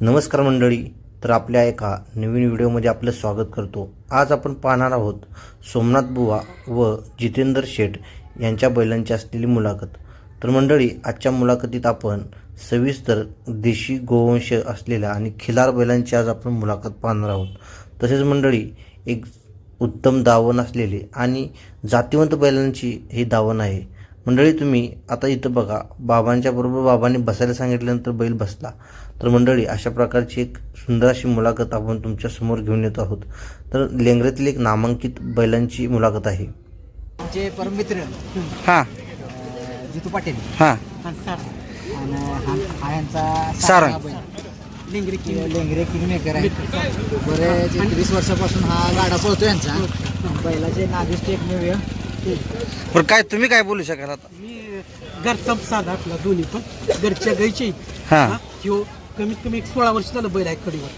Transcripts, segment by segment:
नमस्कार मंडळी तर आपल्या एका नवीन व्हिडिओमध्ये आपलं स्वागत करतो. आज आपण पाहणार आहोत सोमनाथ बुवा व जितेंद्र शेठ यांच्या बैलांची असलेली मुलाखत. तर मंडळी आजच्या मुलाखतीत आपण सविस्तर देशी गोवंश असलेल्या आणि खिलार बैलांची आज आपण मुलाखत पाहणार आहोत. तसेच मंडळी एक उत्तम दावण असलेले आणि जातिवंत बैलांची हे दावण आहे. मंडळी तुम्ही आता इथं बघा बाबांच्या बरोबर बाबांनी बसायला सांगितल्यानंतर बैल बसला. तर मंडळी अशा प्रकारची एक सुंदर अशी मुलाखत आपण तुमच्यासमोर घेऊन येत आहोत. तर लेंगऱ्यातील एक नामांकित बैलांची मुलाखत आहे. आमचे परममित्र. हां. जितू पाटील. हां. Sarang. Lengre king. Lengre king maker आहे. बरेच एकवीस वर्षापासून हा गाडा पळतो यांचा. बैलाचे नागेश एकमेव बरं काय तुम्ही काय बोलू शकाल आता? मी घरचा साधा आपला दोन्ही पण घरच्या गाईचे हां. ह्यो कमीत कमी एक सोळा वर्ष झालं बैल आहे कडीवर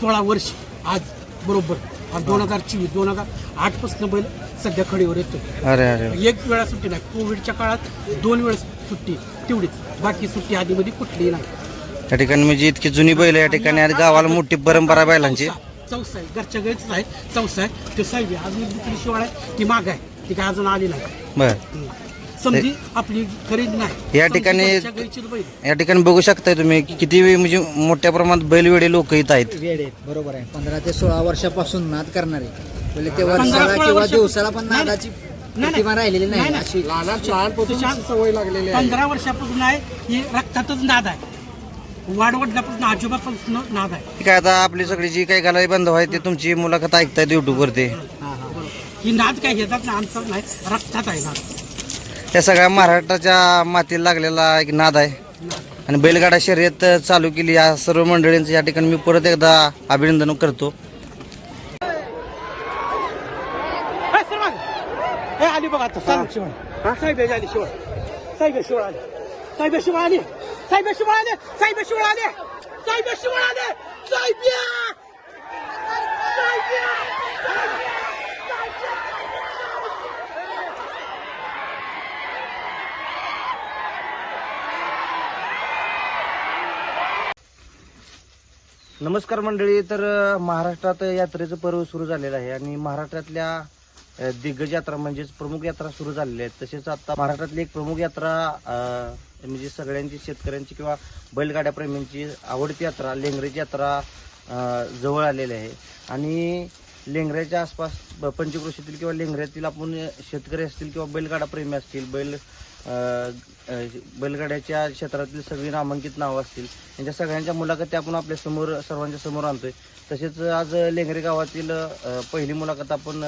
सोळा वर्ष आज बरोबर. आज दोन हजार चोवीस दोन हजार आठपासून बैल सध्या खडीवर येतो अरे अरे. एक वेळा सुट्टी नाही. कोविडच्या काळात दोन वेळेस सुट्टी तेवढीच. बाकी सुट्टी आधीमध्ये कुठलीही नाही. या ठिकाणी म्हणजे इतकी जुनी बैल या ठिकाणी आणि गावाला मोठी परंपरा बैलांची. चौसा आहे. घरच्या गाईच आहे. चौसा आहे. ते साहेब आहे. अजून दुसरी शिवाळ आहे. ती माग आहे. ती काय अजून आली नाही. बर. समजी आपली खरेदी नाही. या ठिकाणी- बैल या ठिकाणी बघू शकताय तुम्ही की किती म्हणजे मोठ्या प्रमाणात बैलवेडे लोक इथं आहेत. वेळ आहेत बरोबर आहे. पंधरा ते सोळा वर्षापासून नाद करणारे. पहिले ते वर्षाला किंवा वर्ष- दिवसाला पण नाही, नादाची नाही. प्रतिमा राहिलेली नाही नाही, अशी. सवय लागलेली पंधरा वर्षापासून आहे ही रक्तातच नाद आहे. वाढवडल्यापासून आजोबापासून नाद आहे. काय आता आपली सगळी जी काही गालाई बांधव आहे ते तुमची मुलाखत ऐकतायत युट्यूब वरती. हा नाद काय घेतात ना आमचं नाही रक्तात आहे नाद या सगळ्या महाराष्ट्राच्या मातीला लागलेला एक नाद आहे. आणि बैलगाडा शर्यत चालू केली या सर्व मंडळींचं या ठिकाणी मी परत एकदा अभिनंदन करतो. आली बघा साहेब शिवाय. साहेब आली शिवाय. साहेब शिवाय आले. साहेब शिवाय आले. साहेब शिवाय आले. साहेब शिवाय आले. साहेब शिवाय आले. साहेब नमस्कार मंडळी तर महाराष्ट्रात यात्रेचं पर्व सुरू झालेलं आहे आणि महाराष्ट्रातल्या दिग्गज यात्रा म्हणजेच प्रमुख यात्रा सुरू झालेल्या आहेत. तसेच आता महाराष्ट्रातली एक प्रमुख यात्रा म्हणजे सगळ्यांची शेतकऱ्यांची किंवा बैलगाड्या प्रेमींची आवडती यात्रा लेंगरेची यात्रा जवळ आलेली आहे. आणि लेंगऱ्याच्या आसपास ब- पंचक्रोशीतील किंवा लेंगऱ्यातील आपण शेतकरी असतील किंवा बैलगाडा प्रेमी असतील बैल बैलगाड्याच्या क्षेत्रातील सगळी नामांकित नावं असतील. यांच्या सगळ्यांच्या मुलाखती आपण आपल्यासमोर सर्वांच्या समोर आणतोय. तसेच आज लेंगरे गावातील पहिली मुलाखत आपण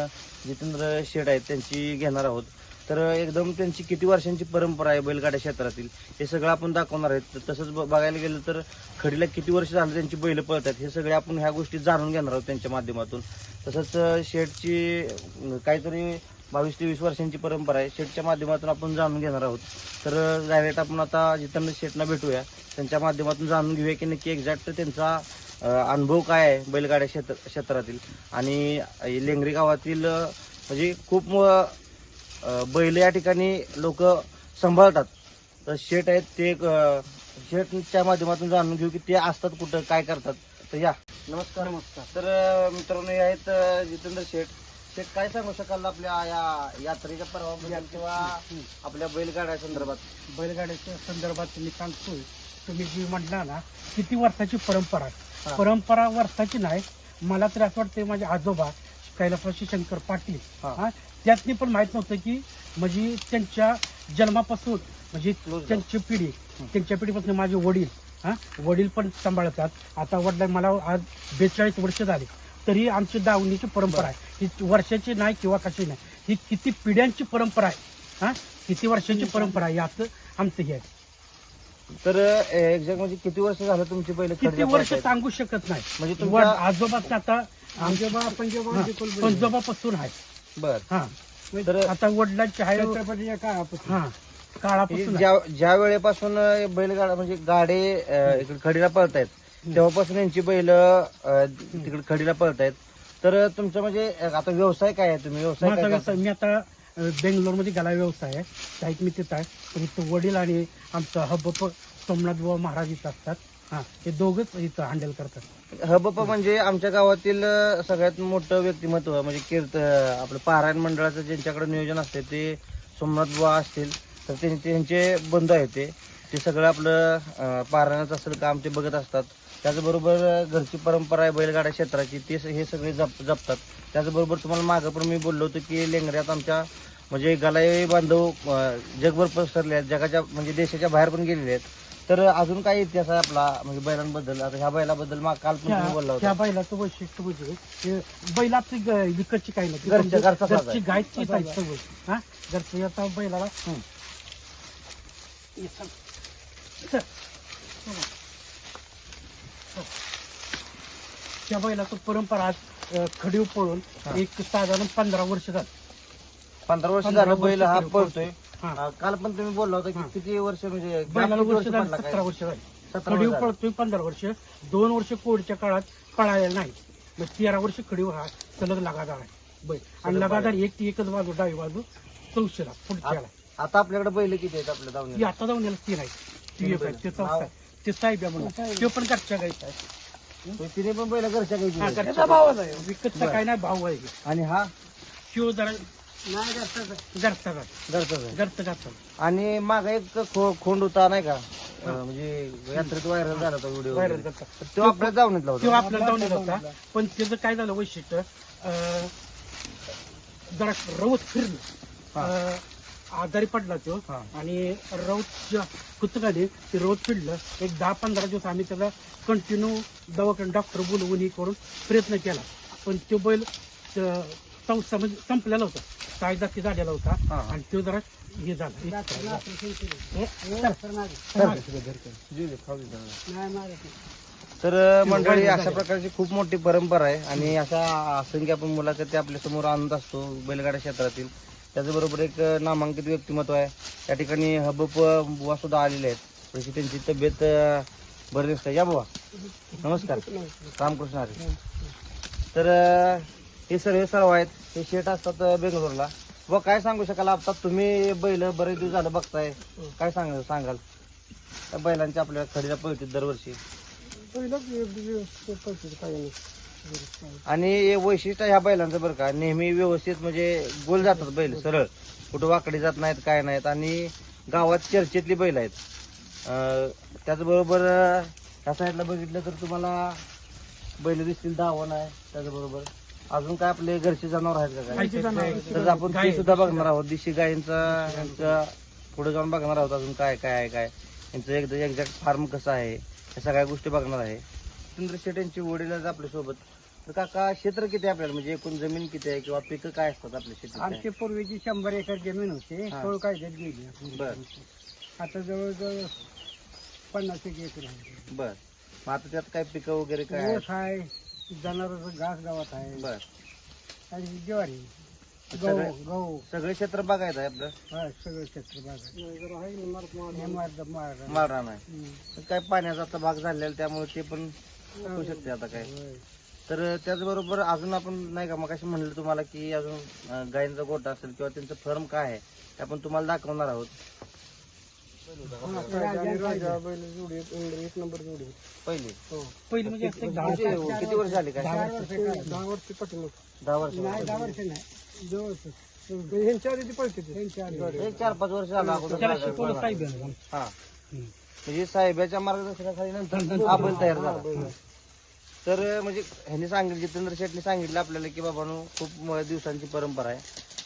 जितेंद्र शेठ आहेत त्यांची घेणार आहोत. तर एकदम त्यांची किती वर्षांची परंपरा आहे बैलगाड्या क्षेत्रातील हे सगळं आपण दाखवणार आहेत. तसंच ब- बघायला गेलं तर खडीला किती वर्ष झालं त्यांची बैल पळतात हे सगळे आपण ह्या गोष्टी जाणून घेणार आहोत त्यांच्या माध्यमातून. तसंच शेडची शेठची काहीतरी बावीस तेवीस वर्षांची परंपरा आहे. शेठच्या माध्यमातून आपण जाणून घेणार आहोत. तर डायरेक्ट आपण आता जितेंद्र शेठना भेटूया. त्यांच्या माध्यमातून जाणून घेऊया की नक्की एक्झॅक्ट त्यांचा अनुभव काय आहे बैलगाड्या क्षेत्र क्षेत्रातील. आणि लेंगरी गावातील म्हणजे खूप बैल या ठिकाणी लोक सांभाळतात. तर शेठ आहेत ते शेठच्या माध्यमातून जाणून घेऊ की ते असतात कुठं काय करतात. तर या. नमस्कार नमस्कार. तर मित्रांनो हे आहेत जितेंद्र शेठ. शेठ काय सांगू शकाल आपल्या या यात्रेच्या पर्वाबद्दल किंवा आपल्या बैलगाड्या संदर्भात? बैलगाड्याच्या संदर्भात मी सांगतोय. तुम्ही जी म्हटला ना किती वर्षाची परंपरा? आहे. परंपरा वर्षाची नाही. मला तर असं वाटतं माझे आजोबा कैलासवासी शंकर पाटील त्यातनी पण माहीत नव्हतं की म्हणजे त्यांच्या जन्मापासून म्हणजे त्यांची पिढी त्यांच्या पिढीपासून माझे वडील हा वडील पण सांभाळतात. आता वडिला मला आज बेचाळीस वर्ष झाली. तरी आमची दावणीची परंपरा आहे. ही वर्षाची नाही किंवा कशी नाही. ही किती पिढ्यांची परंपरा आहे. हा? किती वर्षाची परंपरा आहे याचं आमचं हे आहे. तर एक्झॅक्ट म्हणजे किती वर्ष झालं तुमची बैल किती वर्ष? सांगू शकत नाही. म्हणजे वड- तुमच्या आजोबाचं आता आजोबा पंजोबापासून आहे. बर. हा. तर आता वडिलांची आहे हा काळापासून आहे. ज्या ज्या वेळेपासून बैलगाडा म्हणजे गाडे अ, इकडे खडीला पळतायत तेव्हापासून यांची बैल तिकडे खडीला पळतायत. तर तुमचं म्हणजे आता व्यवसाय काय आहे तुम्ही? व्यवसाय माझा काय व्यवसाय करता? मी आता बेंगलोरमध्ये गेला व्यवसाय आहे. शाहीत मी तिथं आहे. पण इथं वडील आणि आमचं हब्बप सोमनाथ बुवा महाराज इथं असतात. हा हे दोघच इथं हँडल करतात. हबप म्हणजे आमच्या गावातील अं, सगळ्यात मोठं व्यक्तिमत्व म्हणजे कीर्त अं, आपलं पारायण मंडळाचं ज्यांच्याकडे नियोजन असते ते सोमनाथ बुवा असतील. तर ते- त्यांचे बंधू आहेत ते. ते सगळं आपलं अं, पारायणाचं असेल काम ते बघत असतात. त्याचबरोबर घरची परंपरा आहे बैलगाडा क्षेत्राची ते हे सगळे जप जपतात त्याचबरोबर तुम्हाला मागं पण मी बोललो होतो की लेंगऱ्यात आमच्या म्हणजे गलाई बांधव जगभर पसरले आहेत जगाच्या म्हणजे देशाच्या बाहेर पण गेलेले आहेत तर अजून काय इतिहास आहे आपला म्हणजे बैलांबद्दल आता ह्या बैलाबद्दल मा- काल पण तुम्ही बोलला त्या होता बैलाचं वैशिष्ट्य म्हणजे हे बैल आपली ग- विकतची काही नाही घरच्या- घरचा साज घरची आहे. गाय तीच आहे सगळं हा घरचं आता बैलाला हं. हे. त्या बैलाचं परंपरा आज अं, खडीव पळून हा. एक साधारण पंधरा वर्ष झालं. पंधरा वर्ष पंधरा झालं बैल वर्ष हा पळतोय. हा. काल पण तुम्ही बोलला होता हा. की किती वर्ष म्हणजे बैलाला किती वर्ष झालं पडला काय? सतरा वर्ष झाली. सतरा खडीव वर्ष. पळतोय पंधरा वर्ष. दोन वर्ष कोविडच्या काळात पळायला नाही. मग तेरा वर्ष खडीव हा सलग लगादार आहे. बैल. आणि लगादार एक ती एकच बाजू डावी बाजू चौशेला पुढच्याला. आ- आता आपल्याकडे बैल किती आहेत आपल्या ती आता जाऊन याला तीन आहे ती एक आहे ते चौथा नाव? आहे ते साहेब आहे म्हणून. ते पण घरच्या आहे. तिने पण बैल घरच्या दिले. घरच्या भावाचा आहे. विकतचा काय नाही भाऊ आहे. आणि हा? शिव जरा नाही घरचा घरचा घरचं घरचा आणि माग एक खो- खोंड होता नाही का? म्हणजे यात्रेत व्हायरल झाला होता व्हिडिओ व्हायरल तो आपल्या धावणीतला तो होता. आपल्याला जाऊन येत होता. पण त्याचं काय झालं वैशिष्ट्य जरा रवत फिरलं आजारी पडला तो हा. आणि रवत कुतकाने ते रवत फिरलं एक दहा पंधरा दिवस आम्ही त्याला कंटिन्यू दवाखाने डॉक्टर बोलवून हे करून प्रयत्न केला. पण तो बैल अं, संस्था म्हणजे संपलेला होता. कायदा झालेला होता. हा. आणि तो जरा हे झालं. तर मंडळी अशा प्रकारची खूप मोठी परंपरा आहे. आणि अशा असंख्य आपण मुलाखती आपल्यासमोर आणत असतो बैलगाडा क्षेत्रातील. त्याचबरोबर एक नामांकित व्यक्तिमत्व आहे. त्या ठिकाणी हबप बुवा सुद्धा आलेले आहेत. तशी त्यांची तब्येत बरी दिसते. या बुवा. नमस्कार. रामकृष्ण हरे. तर हे सर्व सर्व आहेत. हे शेट असतात बेंगलोरला. व काय सांगू शकाल? आता तुम्ही बैल बरेच दिवस झालं बघताय. काय सांग सांगाल? त्या बैलांच्या आपल्या खडीला पळतील दरवर्षी. आणि हे वैशिष्ट्य ह्या बैलांचं बरं का. नेहमी व्यवस्थित म्हणजे गोल जातात बैल सरळ. कुठं वाकडे जात नाहीत काय नाहीत. आणि गावात चर्चेतली बैल आहेत. अं, त्याचबरोबर ह्या साईडला बघितलं तर तुम्हाला बैल दिसतील दावण आहे त्याचबरोबर. अजून काय आपले घरचे जनावर आहेत का काय? तर आपण ते सुद्धा बघणार आहोत देशी गायींचा यांचा पुढे जाऊन बघणार आहोत अजून काय काय आहे काय. यांचं एकदा एक्झॅक्ट फार्म कसं आहे या सगळ्या गोष्टी बघणार आहे. सुंदर शेट यांची वडील आहेत आपल्यासोबत तर काका क्षेत्र किती आहे आपल्याला? म्हणजे एकूण जमीन किती आहे किंवा पिकं काय असतात आपल्या आमची शेतीत पूर्वीची शंभर एकर जमीन होती. हा. सोळ कायद्यात गेली. बर. आता जवळजवळ पन्नास एक एकर आहे. बर. मग आता त्यात काय पिकं वगैरे काय आहेत? ऊस आहे जनावरांचं घास गावात आहे. बर. आणि ज्वारी गहू सगळे- गहू. सगळे क्षेत्र बघायचं आहे आपलं? हा सगळं क्षेत्र बागा माळरान आहे तर काय पाण्याचा आता भाग झालेला त्यामुळे ते पण होऊ शकते आता काय? तर त्याचबरोबर अजून आपण नाही का मग अशी म्हणलं तुम्हाला की अजून गायींचा गोठा असेल किंवा त्यांचं फर्म काय आहे ते आपण तुम्हाला दाखवणार आहोत. एक नंबर जोडी पहिली. पहिली म्हणजे असं दहा किती किती वर्ष झाली काय? दहा वर्ष. दहा वर्ष पटलं दहा वर्ष दहा वर्ष नाही जवळ ह्यांच्या आधी पळते एक चार. पाच वर्ष झालं अगोदर त्याला झालं. शिकवलं साहेब आहे. हा. म्हणजे साहेबाच्या मार्गदर्शनाखाली नंतर आपण तयार झाला. तर म्हणजे ह्यांनी सांगितलं जितेंद्र शेटने सांगितलं आपल्याला की बाबांनो खूप म- दिवसांची परंपरा आहे.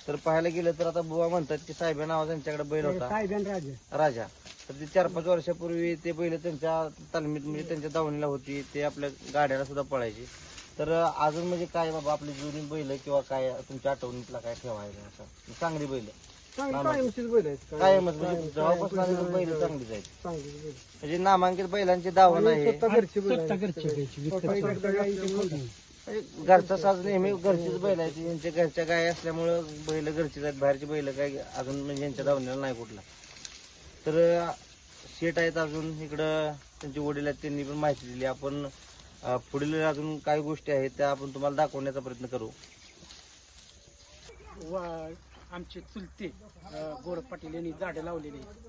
तर पाहायला गेलं तर आता बुवा म्हणतात की साहेब नावाचा त्यांच्याकडे बैल होता. राजा. तर ते चार पाच वर्षापूर्वी ते बैल त्यांच्या तालमीत म्हणजे त्यांच्या दावणीला होती. ते आपल्या गाड्याला सुद्धा पळायची. तर अजून म्हणजे काय बाबा आपली जुनी बैल किंवा काय तुमच्या आठवणीतला काय ठेवायचं असं? चांगली बैल. कायमच म्हणजे जेव्हापासून आलेली बैल चांगलीच आहेत. म्हणजे नामांकित बैलांची दावण आहे स्वतः घरची घ्यायची म्हणजे घरचा साज नेहमी घरचीच बैल आहे यांच्या घरच्या गाय असल्यामुळं बैल घरचीच आहेत. बाहेरची बैल काय अजून म्हणजे यांच्या दावणीला नाही कुठला. तर शेट आहेत अजून इकडं. त्यांचे वडील आहेत. त्यांनी पण माहिती दिली. आपण अं, पुढील अजून काही गोष्टी आहेत त्या आपण तुम्हाला दाखवण्याचा प्रयत्न करू. व आमचे चुलते गोड पाटील यांनी झाडं लावलेली आहेत.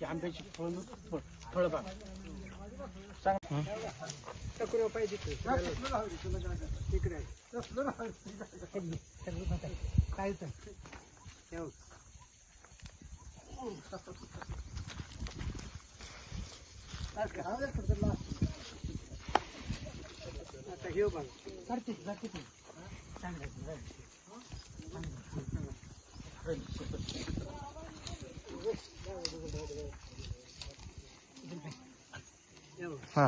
ही आंब्याची फळ फळ- फळबाग हा.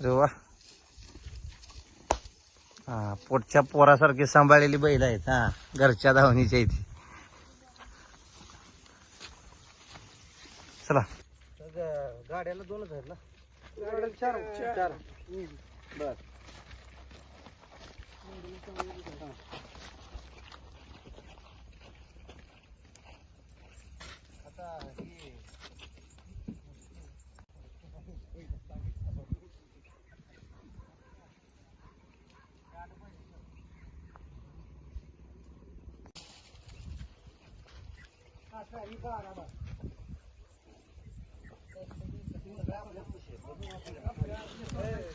अरे वा. हा पोटच्या पोरासारखी सांभाळलेली बैल आहेत हा. घरच्या धावणीच्या इथे. चला. गाड्याला दोनच आहेत ना? चार चार बर. Aşağı yukarı ama. Evet.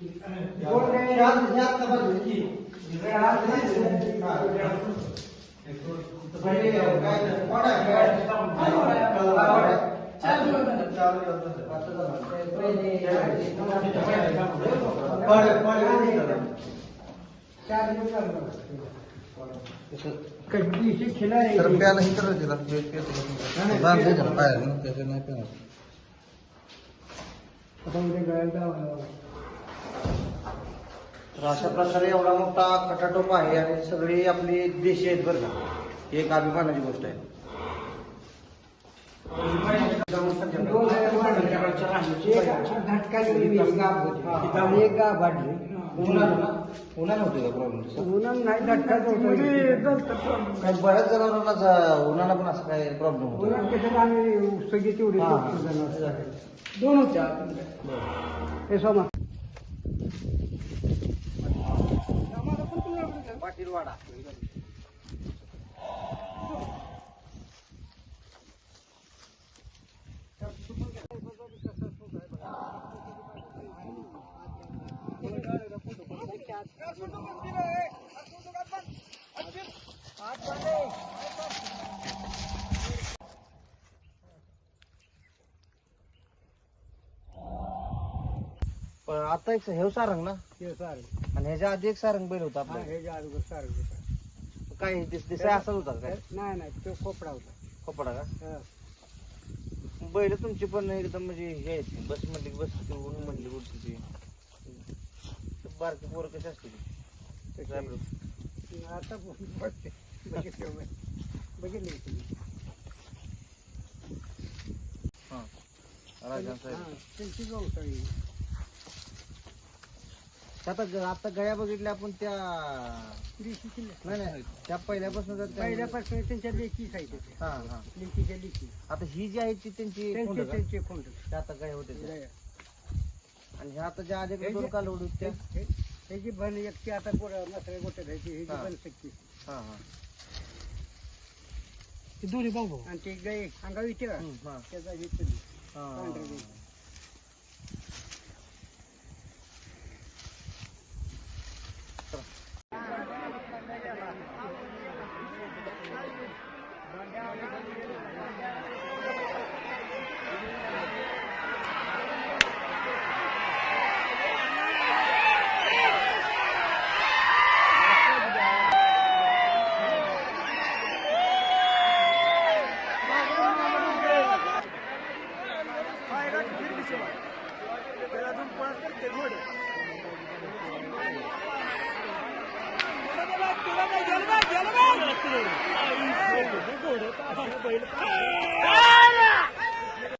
आपण म्हणलं ना थांबलं तरच थांबत्या तर प्याला ही तर दिला बांधले त्याला बाहेर ना त्याच्या नाही प्याला तर अशा प्रकारे एवढा मोठा खटाटोप आहे आणि सगळी आपली देशी आहेत बरं का. ही एक अभिमानाची गोष्ट आहे. काही बऱ्याच जनावरांना जा- उन्हाळा पण असं काय प्रॉब्लेम होतो दोन होत्या हे सोमा. पाटील वाडा पण आता एक हे सारंग ना? आणि ह्याच्या आधी एक सारंग बैल होता आपला. काय दिस दिसाय असाच होता काय? नाही नाही तो कोपडा होता. कपडा का? बैल तुमची पण एकदम म्हणजे हे आहेत. बस म्हणली की बस ऊन म्हणली उडती ती बारकी पोरं कशी असते ती साहेब, आता बघते. बघितले बघितले हा. राजन साहेब. त्यांची गवसाळी आता ग- आता गया बघितल्या आपण त्या देशी किल्ले नाही नाही त्या पहिल्यापासून जर त्या- पहिल्यापासून त्यांच्या लेखी खायचे हा हा लेखी आता ही जी आहे ती त्यांची त्यांचे कोंड का? त्यांचे कोंड त्या आता काय होते त्या? आणि ह्या आता ज्या आधी दोन काल उडूत त्या त्याची बन एकटी आता मसऱ्या गोट्या घ्यायची ह्याची हा. बन शकते हा हा ते दोन्ही भाऊ भाऊ आणि ते गाय अंगावी ते हम्म, हा त्याचा हे. हा. गाई.